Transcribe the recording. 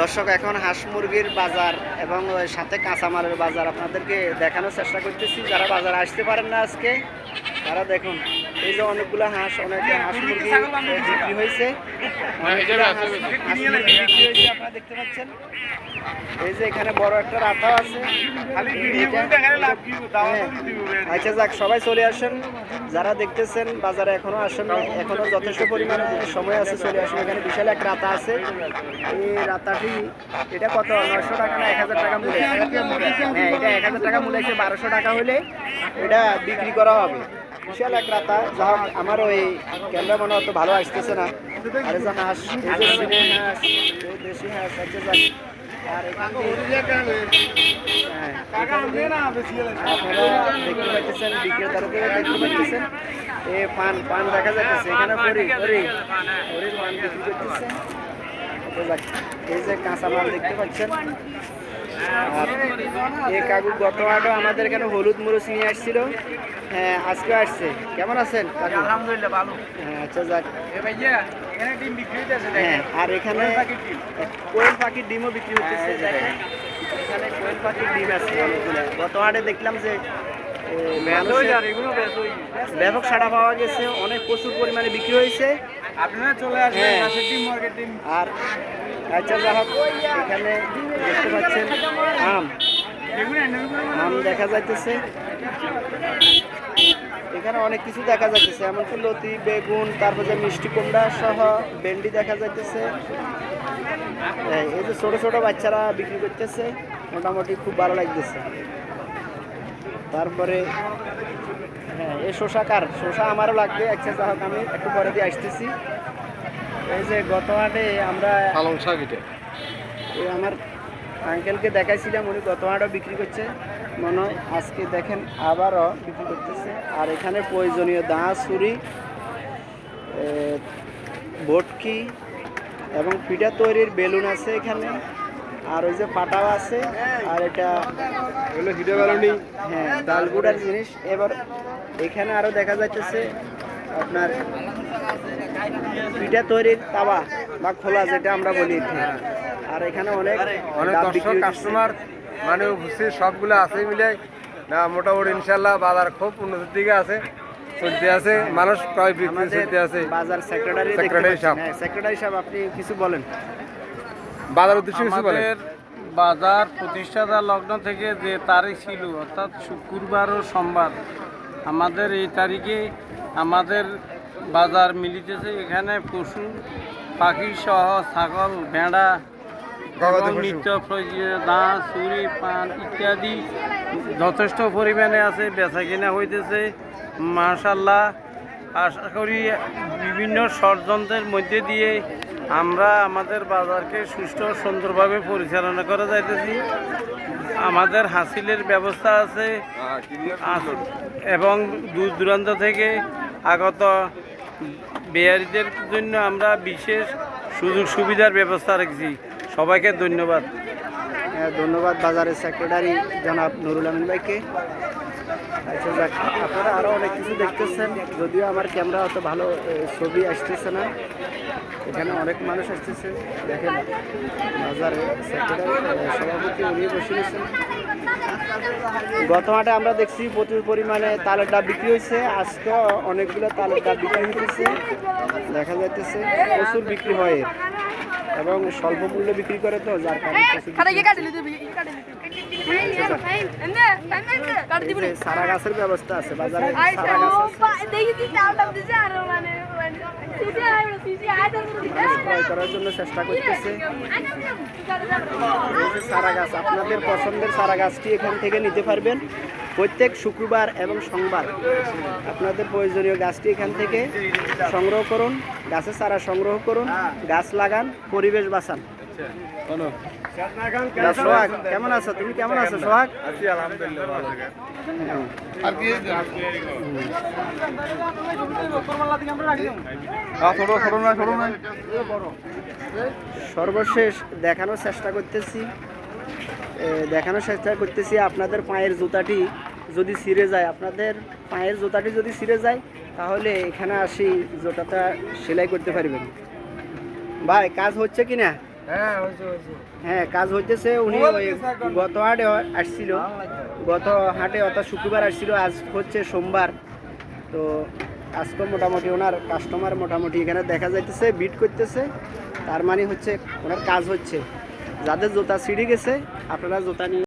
দর্শক, এখন হাঁস মুরগির বাজার এবং সাথে কাঁচামালের বাজার আপনাদেরকে দেখানোর চেষ্টা করতেছি। যারা বাজারে আসতে পারেন না আজকে তারা দেখুন এই যে অনেকগুলো হাঁস অনেক হাঁস মুরগি বিক্রি হয়েছে। অনেকগুলো হাঁস হাঁস বিক্রি হয়েছে আপনারা দেখতে পাচ্ছেন। এই যে এখানে বড় একটা রাতাও আছে। হ্যাঁ। আচ্ছা যাক সবাই চলে আসেন। যারা দেখতেছেন বাজারে এখনও আসেন এখনও যথেষ্ট পরিমাণে সময় আছে চলে আসেন। এখানে বিশাল এক রাতা আছে। এই রাতাটি এটা কত? নয়শো টাকা না এক হাজার টাকা মূল্য? হ্যাঁ এটা এক হাজার টাকা মূল্য আছে বারোশো টাকা হলে এটা বিক্রি করা হবে। বিশাল এক রাতা। যা হোক আমার ওই ক্যামেরা মনে অত ভালো আসতেছে না। আর এই হাঁস এই এই দেশি আছে যাক। আর এখান হ্যাঁ, এখান দেখতে পাচ্ছেন বিক্রেতাদেরকে দেখতে পাচ্ছেন এ পান পান দেখা যাচ্ছে এখানে পরি পরি পরি পান বিক্রি করতেছে। এই যে কাঁচা মাল দেখতে পাচ্ছেন। এই কাকু গত হাটও আমাদের এখানে হলুদ মরুচ নিয়ে আসছিল। হ্যাঁ আজকে আসছে। কেমন আছেন কাকু? আলহামদুলিল্লাহ ভালো। হ্যাঁ আচ্ছা যাক। এ হ্যাঁ আর এখানে কোয়েল পাখির ডিমও বিক্রি হচ্ছে দেখেন। এখানে কোয়েল পাখির ডিম আছে গত হাটে দেখলাম যে এ, ব্যাপক সাড়া পাওয়া গেছে অনেক প্রচুর পরিমাণে বিক্রি হয়েছে। আপনারা চলে আসবেন হ্যাঁ। আর আচ্ছা যা হোক, এখানে দেখতে পাচ্ছেন আম। আম দেখা যাইতেছে। এখানে অনেক কিছু দেখা যাইতেছে, এমনকি লতি, বেগুন, তারপর যে মিষ্টি কুমড়া সহ ভেন্ডি দেখা যাইতেছে। এই যে ছোট ছোট বাচ্চারা বিক্রি করতেছে, মোটামুটি খুব ভালো লাগতেছে। তারপরে হ্যাঁ এই শশা কার? শশা আমারও লাগবে আচ্ছা যা আমি একটু পরে দিয়ে আসতেছি। এই যে গত হাটে আমরা পালং শাক এটা। এই আমার আঙ্কেলকে দেখাইছিলাম উনি গত হাটও বিক্রি করছে। মনে হয় আজকে দেখেন আবারও বিক্রি করতেছে। আর এখানে প্রয়োজনীয় দা ছুরি এবং পিঠা তৈরির বেলুন আছে এখানে। আর ওই যে পাটাও আছে। আর এটা হ্যাঁ ডালগুড়ার জিনিস। এবার এখানে আরও দেখা যাচ্ছে আপনার পিঠা তৈরির তাওয়া বা খোলা যেটা আমরা বলি আর এখানে অনেক অনেক দর্শক কাস্টমার মানে বুঝছি সবগুলো আছে মিলে। না মোটামুটি ইনশাল্লাহ বাজার খুব উন্নতির দিকে আছে চলতে আছে। মানুষ প্রায় বিক্রি চলতে আছে। বাজার সেক্রেটারি Secretary সাহেব। সেক্রেটারি সাহেব আপনি কিছু বলেন। বাজার উদ্দেশ্য কিছু বলে বাজার প্রতিষ্ঠাতা লগ্ন থেকে যে তারিখ ছিল অর্থাৎ শুক্রবার ও সোমবার আমাদের এই তারিখে আমাদের বাজার মিলিতেছে এখানে পশু পাখি সহ ছাগল ভেড়া এবং নিত্য প্রয়োজনীয় চুরি পান ইত্যাদি যথেষ্ট পরিমাণে আছে বেচা কিনা হইতেছে। মাশাল্লাহ আশা করি বিভিন্ন ষড়যন্ত্রের মধ্যে দিয়ে আমরা আমাদের বাজারকে সুষ্ঠু সুন্দরভাবে পরিচালনা করা যাইতেছি। আমাদের হাসিলের ব্যবস্থা আছে। এবং দূর দূরান্ত থেকে আগত বেয়ারিদের জন্য আমরা বিশেষ সুযোগ সুবিধার ব্যবস্থা রেখেছি। সবাইকে ধন্যবাদ। হ্যাঁ, ধন্যবাদ বাজারের সেক্রেটারি জনাব নুরুল আমিন ভাইকে। আচ্ছা আপনারা আরও অনেক কিছু দেখতেছেন যদিও আমার ক্যামেরা অত ভালো ছবি আসতেছে না। এখানে অনেক মানুষ আসতেছে দেখেন বাজারে সভাপতি উনি বসে গেছেন গত মাঠে আমরা দেখছি প্রচুর পরিমাণে তালের ডাব বিক্রি হয়েছে আজকেও অনেকগুলো তালের ডাব বিক্রি হইতেছে দেখা যাইতেছে প্রচুর বিক্রি হয় এবং স্বল্প মূল্যে বিক্রি করে তো যার কারণে সারা গাছের ব্যবস্থা আছে বাজারে সারা গাছ করার জন্য চেষ্টা করতেছে। সারা গাছ আপনাদের পছন্দের সারা গাছটি এখান থেকে নিতে পারবেন। প্রত্যেক শুক্রবার এবং সোমবার আপনাদের প্রয়োজনীয় গাছটি এখান থেকে সংগ্রহ করুন গাছের চারা সংগ্রহ করুন গাছ লাগান পরিবেশ বাঁচান। সোহাগ কেমন আছো? তুমি কেমন আছো সোহাগ? আছি আলহামদুলিল্লাহ। আর কি সর্বশেষ দেখানোর চেষ্টা করতেছি। দেখানোর চেষ্টা করতেছি আপনাদের পায়ের জুতাটি যদি ছিঁড়ে যায়। আপনাদের পায়ের জুতাটি যদি ছিঁড়ে যায় তাহলে এখানে আসি জুতাটা সেলাই করতে পারবেন। ভাই কাজ হচ্ছে কি না হ্যাঁ হ্যাঁ কাজ হইতেছে উনি ওই গত হাটে আসছিল। গত হাটে অর্থাৎ শুক্রবার আসছিল আজ হচ্ছে সোমবার। তো আজকে মোটামুটি ওনার কাস্টমার মোটামুটি এখানে দেখা যাইতেছে বিট করতেছে। তার মানে হচ্ছে ওনার কাজ হচ্ছে। যাদের জোতা ছিঁড়ে গেছে আপনারা জোতা নিয়ে